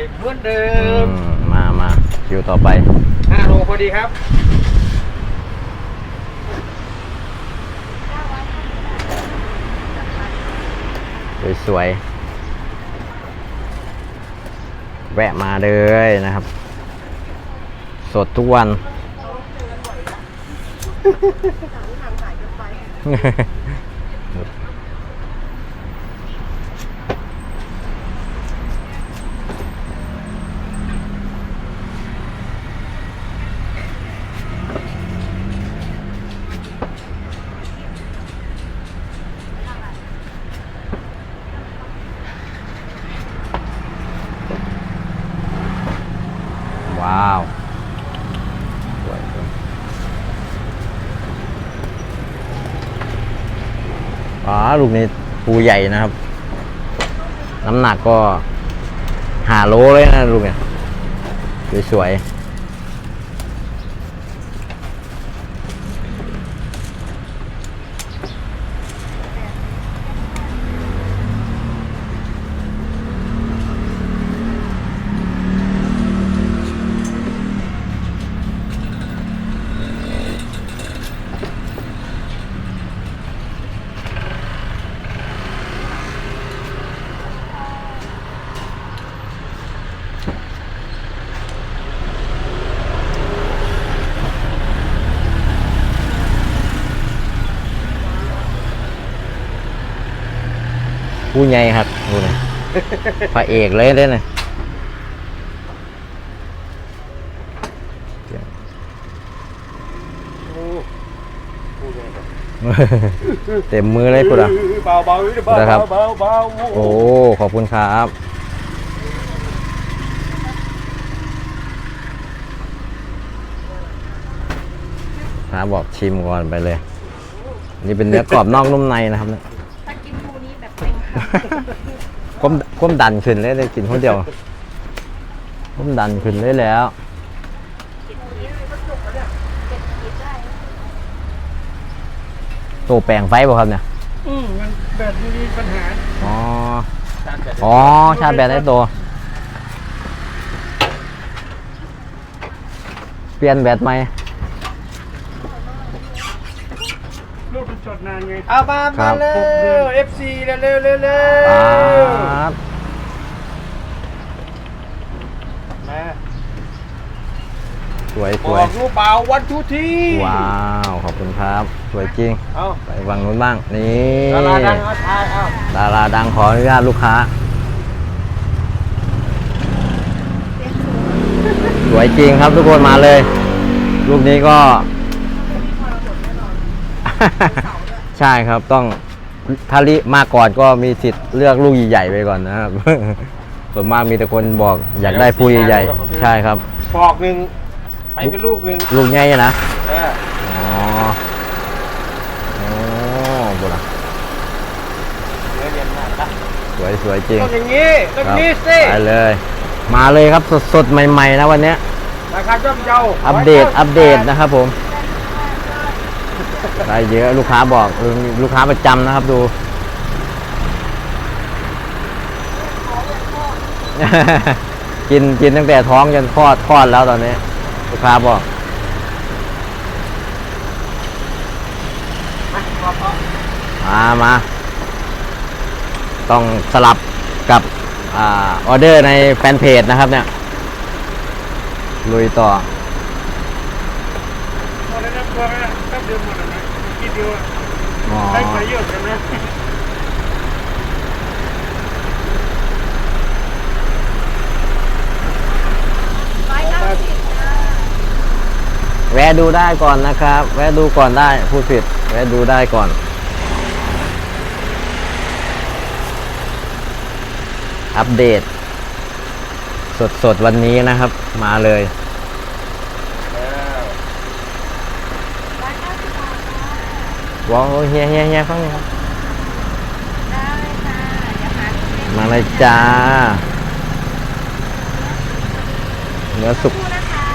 อยเหมือนเดิอืมมมามาคิวต่อไป ห้าโลพอดีครับ สวยๆ แวะมาเลยนะครับ สดทุกวัน ว้าวสวยอ๋อลูกนี้ปูใหญ่นะครับ น้ำหนักก็หาโลเลยนะลูกเนี่ยสวยๆ ผู้ใหญ่ครับดูนะพระเอกเลยเด้นะโอ้พูดเลยครับเต็มมือเลยปุ๊ดอะเบาเบาเบานะครับเบาเบาโอ้ขอบคุณครับครับบอกชิมก่อนไปเลย นี่เป็นเนื้อกรอบนอกนุ่มในนะครับเนี่ย ก้มก้มดันขึ้นเลยได้กินคนเดียวก้มดันขึ้นเลยแล้วำกินปูนี้เลยก็สุกแล้วเนี่ยเจ็ดขีดได้ตัวแปลงไฟบ่ครับเนี่ยอืมมันแบบนี้มีปัญหาอ๋ออ๋อชาร์จแบตได้ตัว เปลี่ยนแบตไหม ลูกมันจดนานไงเอามาครัมาบ เร็ว FC เร็วเร็วเร็วเร็วครับมาสวยสบวอย กลูกเบาวันทุทีว้าว ขอบคุณครับ สวยจริง เอาไปวังนู้นบ้าง นี่ ดาราดังเอาทายเอาดาราดังขออนุญาตลูกค้า สวยจริงครับทุกคนมาเลย ลูกนี้ก็ ใช่ครับต้องถ้ารีมาก่อนก็มีสิทธิ์เลือกลูกใหญ่ๆไปก่อนนะครับ ส่วนมากมีแต่คนบอกอยากได้ปูใหญ่ๆใช่ครับ ปอกหนึ่งไปเป็นลูกหนึ่งลูกใหญ่นะเอออ๋อโอ้บุระเนื้อเย็นมากนะสวยสวยจริงต้องอย่างนี้ต้องครับนี้สิไปเลย มาเลยครับสดสดๆใหม่ๆนะวันเนี้ยราคาย่อมเยาอัปเดตอัปเดตนะครับผม ได้เยอะลูกค้าบอกลูกค้าประจำนะครับดู กินกินตั้งแต่ท้องจนคลอดคลอดแล้วตอนนี้ ลูกค้าบอกมามา ต้องสลับกับอออเดอร์ในแฟนเพจนะครับเนี่ย ลุยต่อ พอแล้วนะพอแล้วนะแป๊บเดียวหมดแล้วนะกินเดียวอะอ๋อได้ประโยชน์ใช่ไหมร้อยเก้าสิบจ้าแวะดูได้ก่อนนะครับ แวะดูก่อนได้พูดผิด แวะดูได้ก่อนอัปเดต สดๆ วันนี้นะครับ มาเลย ร้อยเก้าสิบบาทจ้า ว้าวเฮียเฮียเฮียฟังหน่อยครับ ได้จ้าอย่าหาที่เล่นมาเลยจ้า เนื้อสุกคู่นะคะ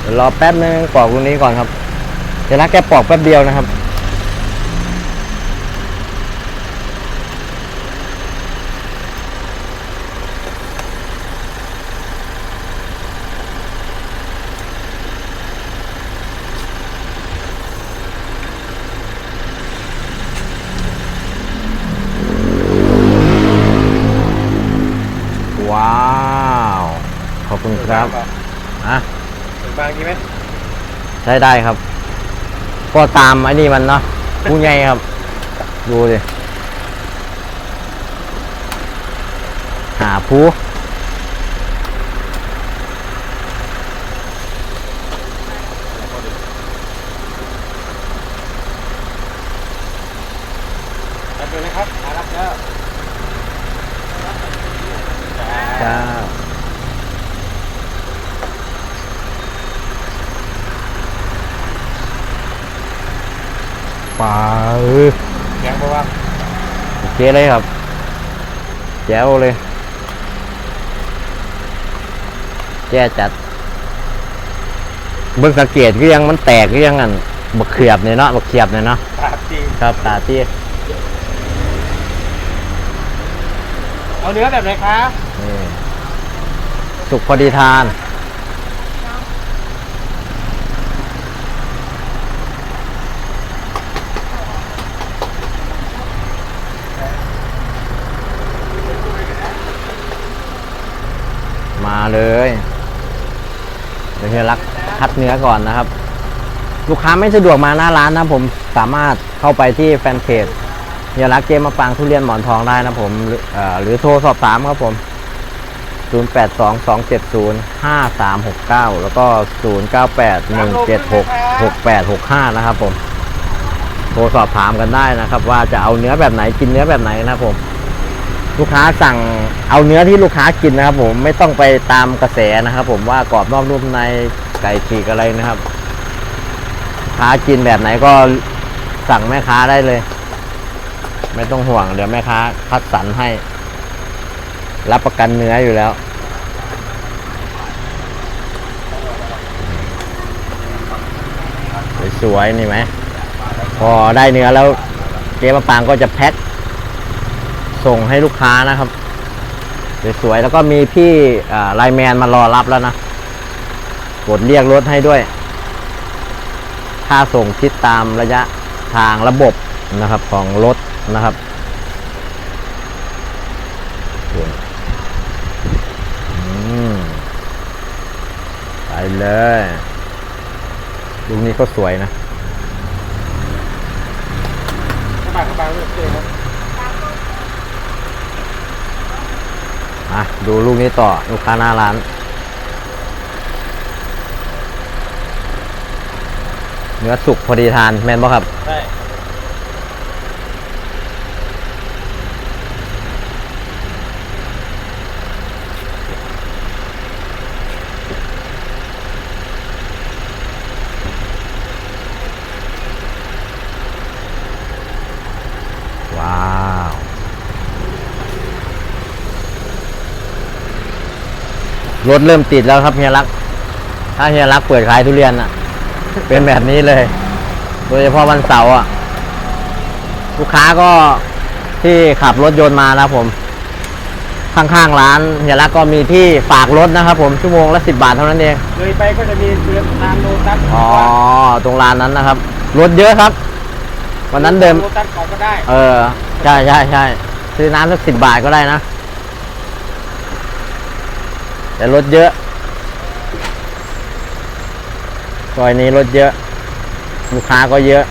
เดี๋ยวรอแป๊บนึงปอกตรงนี้ก่อนครับเดี๋ยวนะแกปอกแป๊บเดียวนะครับ คุณครับอะถึงบางดีไหมใช้ได้ครับ ก็ตามไอ้นี่มันเนาะผู้ใหญ่ครับ ดูดิหาผู้รับเลยนะครับมารับแล้วจ้า ปลาเออแข็งเพราะว่าโอเคเลยครับ แจ๋วเลย แจ้จัด เบิ่งสังเกตก็ยังมันแตกก็ยังอันบักเขียบเนี่ยเนาะบักเขียบเนี่ยเนาะปากดีครับตาที่เอาเนื้อแบบไหนคะนี่สุกพอดีทาน มาเลย เดี๋ยวเฮียรักคัดเนื้อก่อนนะครับ ลูกค้าไม่สะดวกมาหน้าร้านนะผมสามารถเข้าไปที่แฟนเพจเฮียรักเจมมาปางทุเรียนหมอนทองได้นะผมหรือเอ่อหรือโทรสอบถามครับผม 0822705369 แล้วก็ 0981766865 นะครับผม โทรสอบถามกันได้นะครับ ว่าจะเอาเนื้อแบบไหนกินเนื้อแบบไหนนะครับผม ลูกค้าสั่งเอาเนื้อที่ลูกค้ากินนะครับผมไม่ต้องไปตามกระแสนะครับ ผมว่ากรอบนอกนุ่มในไก่ฉีกอะไรนะครับลูกค้ากินแบบไหนก็สั่งแม่ค้าได้เลย ไม่ต้องห่วงเดี๋ยวแม่ค้าคัดสรรให้ รับประกันเนื้ออยู่แล้ว สวยๆนี่ไหมพอได้เนื้อแล้วเจ๊มะปางก็จะแพ็ค ส่งให้ลูกค้านะครับสวยๆแล้วก็มีพี่อ่าไลแมนมารอรับแล้วนะกดเรียกรถให้ด้วย ค่าส่งคิดตามระยะทางระบบนะครับของรถนะครับไปเลยลูกนี้ก็สวยนะกระบะกระบะเลือกเลยครับ อะดูลูกนี้ต่อลูกค้าหน้าร้าน เนื้อสุกพอดีทานแมนบ่ครับ ใช่ รถเริ่มติดแล้วครับเฮียรัก ถ้าเฮียรักเปิดขายทุเรียนอะ เป็นแบบนี้เลย โดยเฉพาะวันเสาร์อะ ลูกค้าก็ที่ขับรถยนต์มานะผม ข้างๆร้านเฮียรักก็มีที่ฝากรถนะครับผมชั่วโมงละสิบบาทเท่านั้นเอง เลยไปก็จะมีเรือทางโลตัสอ๋อตรงร้านนั้นนะครับ รถเยอะครับ วันนั้นเดิมโลตัสก่อนก็ได้ เออใช่ใช่ใช่ซื้อน้ำสักสิบบาทก็ได้นะ แต่รถเยอะซอยนี้รถเยอะ ลูกค้าก็เยอะ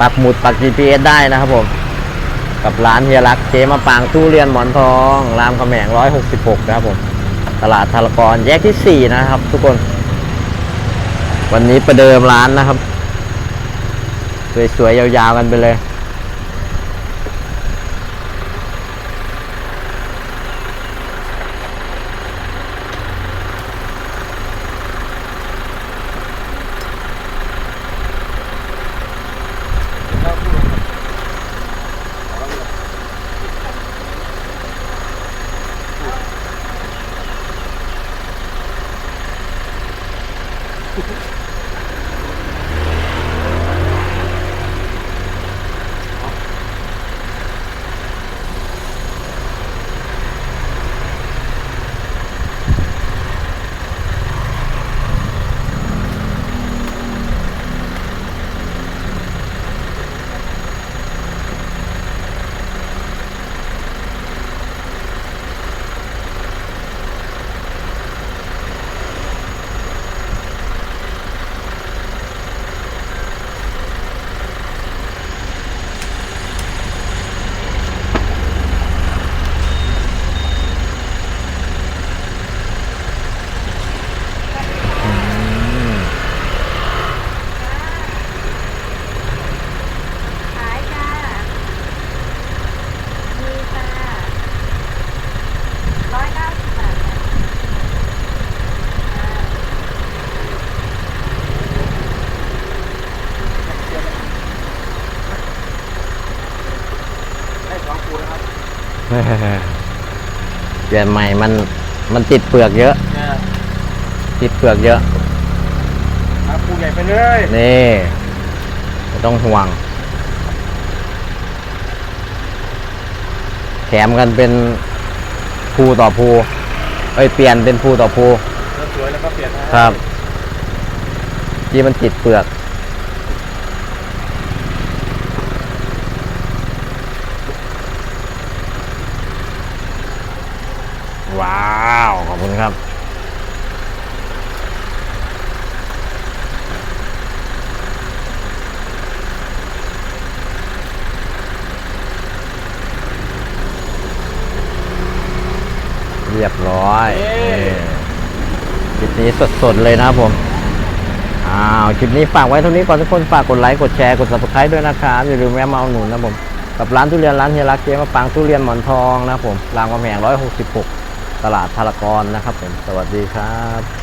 ปักหมุดปัก GPS ได้นะครับผม กับร้านเฮียรักเจมาปางทุเรียนหมอนทอง รามคำแหง166 นะครับผม ตลาดทารกรแยกที่ 4 นะครับ ทุกคน วันนี้ประเดิมร้านนะครับ สวยๆ ยาวๆ กันไปเลย เปลี่ยนใหม่มันมันติดเปลือกเยอะเนี่ยติดเปลือกเยอะเอาปูใหญ่ไปเลยนี่ไม่ต้องห่วง แถมกันเป็นภูต่อภูเอ้ยเปลี่ยนเป็นภูต่อภูสวยๆแล้วก็เปลี่ยนให้ ครับ ที่มันติดเปลือก ว้าว ขอบคุณครับ เรียบร้อยนี่คลิปนี้สดๆเลยนะครับผม อ้าว คลิปนี้ฝากไว้เท่านี้ก่อนทุกคน ฝากกดไลค์ กดแชร์ กด subscribe ด้วยนะครับ อย่าลืมแวะมาเอาหนุนนะผมกับร้านทุเรียนร้านเฮียรักเจ๊มาปางทุเรียนหมอนทองนะครับผมรามคำแหง166 ตลาดพารากอนนะครับผม สวัสดีครับ